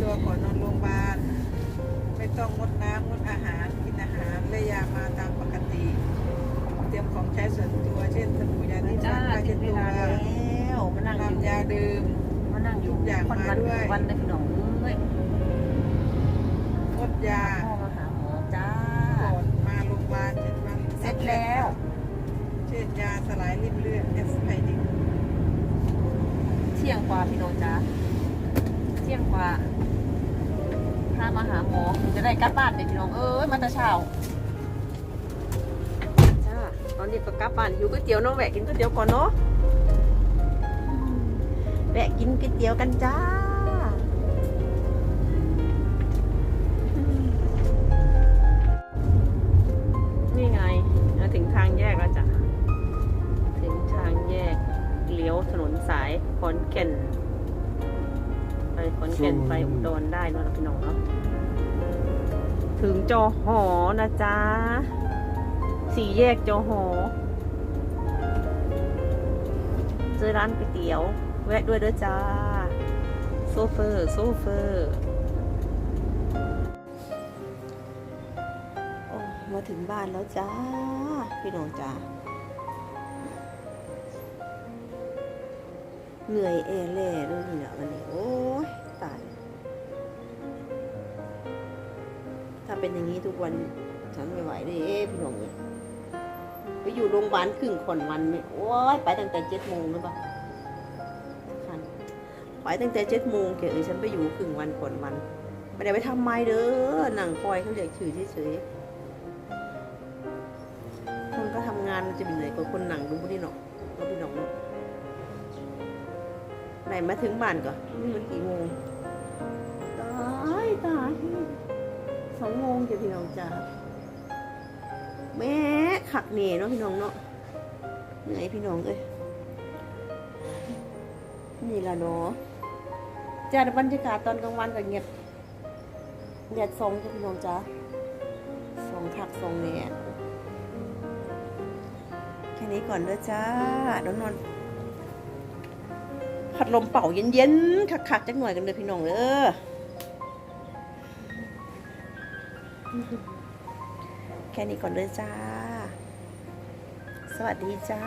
ตัวก่อนนอนโรงพยาบาล ไม่ต้องงดน้ำงดอาหารกินอาหารและยามาตามปกติ เตรียมของใช้ส่วนตัว เช่นสบู่ยาที่จ้าซักผ้าถึเช็ดงเวตัวลาแล้วมานั่งอยู่น้ำยาดื่มมานั่งอยู่ทุกอย่างวันมาวันด้วยวันเลยพี่น้องเอ้ยงดยาพ่อมาหาหมอจ้าก่อนมาโรงพยาบาลเจ็ดวันเสร็จแล้วเช่นยาสลายริ่มเลือดเอสไพดินเที่ยงกว่าพี่น้องจ้าเที่ยงก ว่าพามาหาหมอถึงจะได้กลับบ้านเลยพี่น้องเอ้ยมาแต่เช้าจ้าตอนนี้ก็กลับบ้านหิวก๋วยเตี๋ยวเน้องแวะกินก๋วยเตี๋ยวก่อนเนาะอืมแวะกินก๋วยเตี๋ยวกันจ้าอืมนี่ไงมาถึงทางแยกแล้วจ้ะ ถึงทางแยกเลี้ยวถนนสายขอนแก่นไป ขอนแก่นไปอุดรได้เนอะพี่น้องเนาะถึงจอหอนะจ๊ะสี่แยกจอหอเจอร้านก๋วยเตี๋ยว แวะด้วยเด้อจ้า โซเฟอร์โซเฟอร์โอ้มาถึงบ้านแล้วจ้า พี่น้องจ้าเหนื่อยแอแล่ด้วยนี่นะวันนี้โอ้ย เป็นอย่างนี้ทุกวันฉันไม่ไหวเลยเอ๊พี่น้องเลยไปอยู่โรงพยาบาลครึ่งคนวันไม่โอ้ยไปตั้งแต่เจ็ดโมงหรือเปล่าไปตั้งแต่เจ็ดโมงเกยฉันไปอยู่ครึ่งวันคนวันไม่ได้ไปทำไมเด้อหนังคอยเขาเรียกชื่อเฉยๆคนก็ทำงานมันจะเป็นเหนกว่าคนหนังดูพี่น้องก็พี่น้องไหนมาถึงบ้านก่อนนี่มันกี่โมง อพี่น้องจ้าแม่ขักเหน่เนาะพี่น้องเนาะเหนื่อยพี่น้องเอ้ยนี่ละเนาะจ้าบรรยากาศตอนกลางวันก็เงียบแดดส่องจ้ะพี่น้องจ้าส่องคักส่องแหน่แค่นี้ก่อนเด้อจ้าเดี๋ยวนอนพัดลมเป่าเย็นๆคักๆจักหน่อยกันเลยพี่น้องเด้อ แค่นี้ก่อนเลยจ้า สวัสดีจ้า